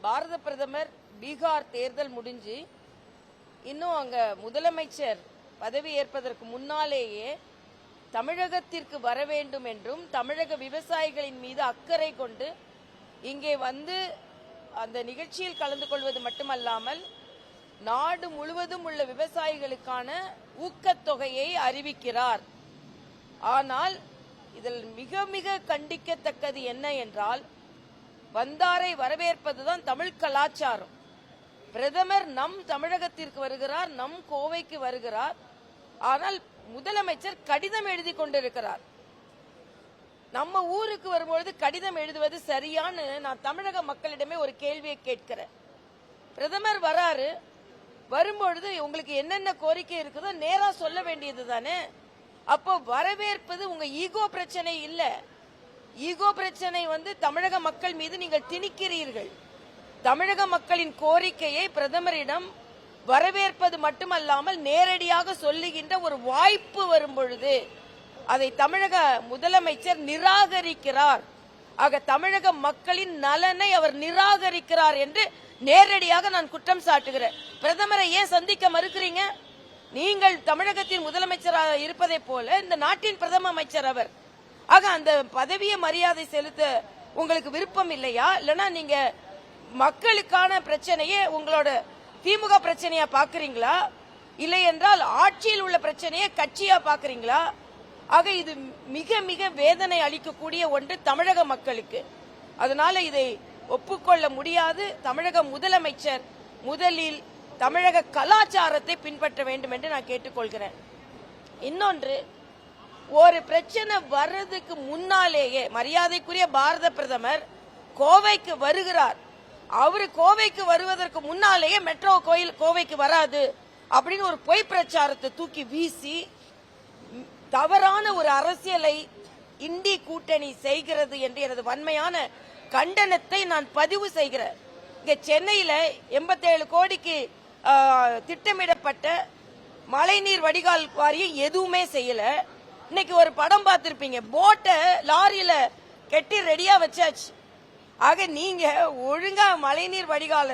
பாரத பிரதமர் பீகார் தேர்தல் முடிஞ்சு இன்னும் அங்க முதலமைச்சர் பதவி ஏற்பதற்கு முன்னாலேயே தமிழகத்திற்கு வர வேண்டும் என்றும் தமிழக விவசாயிகளின் மீது அக்கறை கொண்டு இங்கே வந்து அந்த நிகழ்ச்சியில் கலந்து கொள்வது மட்டுமல்லாமல் நாடு முழுவதும் உள்ள விவசாயிகளுக்கான ஊக்கத்தொகையை அறிவிக்கிறார். ஆனால் இதில் மிக மிக கண்டிக்கத்தக்கது என்ன என்றால் வந்தாரை வரவேற்பதுதான் தமிழ் கலாச்சாரம். பிரதமர் நம் தமிழகத்திற்கு வருகிறார் நம் கோவைக்கு வருகிறார். ஆனால் முதலமைச்சர் கடிதம் எழுதி கொண்டிருக்கிறார். நம்ம ஊருக்கு வரும்பொழுது கடிதம் எழுதுவது சரியான்னு நான் தமிழக மக்களிடமே ஒரு கேள்வியை கேட்கிறேன். பிரதமர் வராரு வரும்பொழுது உங்களுக்கு என்னென்ன கோரிக்கை இருக்குதோ நேரா சொல்ல வேண்டியது தானே அப்போ வரவேற்பது உங்க ஈகோ பிரச்சனை இல்லை. ஈகோ பிரச்சனை வந்து தமிழக மக்கள் மீது நீங்கள் திணிக்கிறீர்கள். தமிழக மக்களின் கோரிக்கையை பிரதமரிடம் வரவேற்பது மட்டுமல்லாமல் நேரடியாக சொல்லுகின்ற ஒரு வாய்ப்பு வரும் பொழுது அதை தமிழக முதலமைச்சர் நிராகரிக்கிறார். ஆக தமிழக மக்களின் நலனை அவர் நிராகரிக்கிறார் என்று நேரடியாக நான் குற்றம் சாட்டுகிறேன். பிரதமரை ஏன் சந்திக்க மறுக்கிறீங்க? நீங்கள் தமிழகத்தின் முதலமைச்சராக இருப்பதை போல இந்த நாட்டின் பிரதம அமைச்சர் அவர் ஆக அந்த பதவியை மரியாதை செலுத்த உங்களுக்கு விருப்பம் இல்லையா? இல்லைன்னா நீங்க மக்களுக்கான பிரச்சனையே உங்களோட திமுக பிரச்சனையா பாக்குறீங்களா இல்லை என்றால் ஆட்சியில் உள்ள பிரச்சனையை கட்சியா பாக்குறீங்களா ஆக இது மிக மிக வேதனை அளிக்கக்கூடிய ஒன்று தமிழக மக்களுக்கு. அதனால இதை ஒப்புக்கொள்ள முடியாது. தமிழக முதலமைச்சர் முதலில் தமிழக கலாச்சாரத்தை பின்பற்ற வேண்டும் என்று நான் கேட்டுக்கொள்கிறேன். இன்னொன்று ஒரு பிரச்சனை வர்றதுக்கு முன்னாலேயே மரியாதைக்குரிய பாரத பிரதமர் கோவைக்கு வருகிறார். அவரு கோவைக்கு வருவதற்கு முன்னாலேயே மெட்ரோ கோயில் கோவைக்கு வராது அப்படின்னு ஒரு பொய் பிரச்சாரத்தை தூக்கி வீசி தவறான ஒரு அரசியலை இந்தி கூட்டணி செய்கிறது என்று எனது வன்மையான கண்டனத்தை நான் பதிவு செய்கிறேன். இங்க சென்னையில 87 கோடிக்கு திட்டமிடப்பட்ட மழைநீர் வடிகால் வாரியம் எதுவுமே செய்யலை. இன்னைக்கு ஒரு படம் பார்த்துருப்பீங்க. போட்டை லாரியில கெட்டி ரெடியா வச்சாச்சு. ஆக நீங்க ஒழுங்கா மழைநீர் வடிகால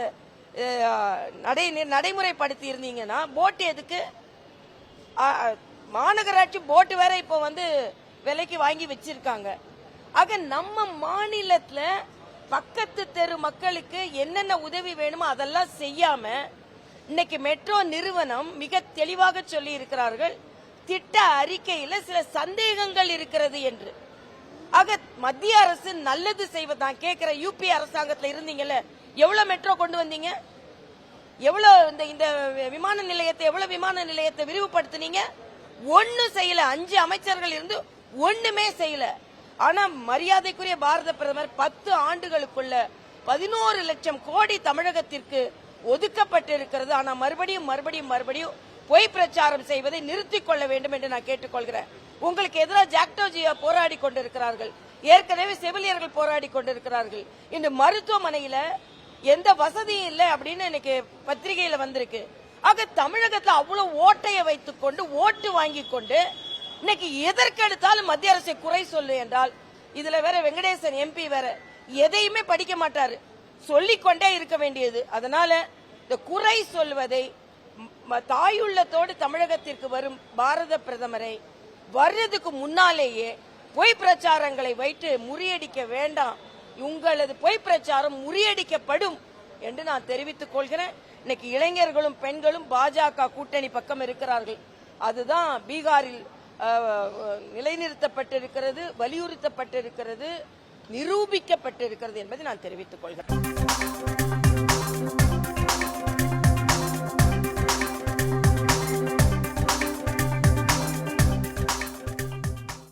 நடைநீர் நடை நடைமுறைப்படுத்தி இருந்தீங்கன்னா போட் எதுக்கு? மாநகராட்சி போட்டு வேற இப்போ வந்து விலைக்கு வாங்கி வச்சிருக்காங்க. ஆக நம்ம மாநிலத்துல பக்கத்து தெரு மக்களுக்கு என்னென்ன உதவி வேணுமோ அதெல்லாம் செய்யாம இன்னைக்கு மெட்ரோ நிறுவனம் மிக தெளிவாக சொல்லி இருக்கிறார்கள் திட்ட அறிக்கையில சில சந்தேகங்கள் இருக்கிறது என்று. ஆக மத்திய அரசு நல்லது செய்வதான் கேட்கிற யூபி அரசாங்கத்துல இருந்தீங்கல்ல எவ்வளவு மெட்ரோ கொண்டு வந்தீங்க? எவ்வளவு இந்த இந்த விமான நிலையத்தை எவ்வளவு விமான நிலையத்தை விரிவுபடுத்துனீங்க? ஒண்ணு செய்யல. அஞ்சு அமைச்சர்கள் இருந்து ஒண்ணுமே செய்யல. ஆனா மரியாதைக்குரிய பாரத பிரதமர் பத்து ஆண்டுகளுக்குள்ள பதினோரு லட்சம் கோடி தமிழகத்திற்கு ஒதுக்கப்பட்டு இருக்கிறது ஆனா மறுபடியும் மறுபடியும் மறுபடியும் பொய் பிரச்சாரம் செய்வதை நிறுத்திக் கொள்ள வேண்டும் என்று நான் கேட்டுக்கொள்கிறேன். உங்களுக்கு எதிராக ஜாக்டோஜியா போராடி கொண்டிருக்கிறார்கள். ஏற்கனவே செவிலியர்கள் போராடி கொண்டிருக்கிறார்கள். இன்று மருத்துவமனையில எந்த வசதியும் இல்லை அப்படின்னு இன்னைக்கு பத்திரிகையில வந்திருக்கு. ஆக தமிழகத்துல அவ்வளவு ஓட்டையை வைத்துக் கொண்டு ஓட்டு வாங்கி கொண்டு இன்னைக்கு எதற்கெடுத்தாலும் மத்திய அரசை குறை சொல்லு என்றால் இதுல வேற வெங்கடேசன் எம்பி வேற எதையுமே படிக்க மாட்டாரு. சொல்லிக்கொண்டே இருக்க வேண்டியது. அதனால இந்த குறை சொல்வதை தாயுள்ளத்தோடு தமிழகத்திற்கு வரும் பாரத பிரதமரை வர்றதுக்கு முன்னாலேயே பொய் பிரச்சாரங்களை வைத்து முறியடிக்க வேண்டாம். உங்களது பொய் பிரச்சாரம் முறியடிக்கப்படும் என்று நான் தெரிவித்துக் கொள்கிறேன். இன்னைக்கு இளைஞர்களும் பெண்களும் பாஜக கூட்டணி பக்கம் இருக்கிறார்கள். அதுதான் பீகாரில் நிலைநிறுத்தப்பட்டிருக்கிறது வலியுறுத்தப்பட்டிருக்கிறது நிரூபிக்கப்பட்டிருக்கிறது என்பதை நான் தெரிவித்துக் கொள்கிறேன்.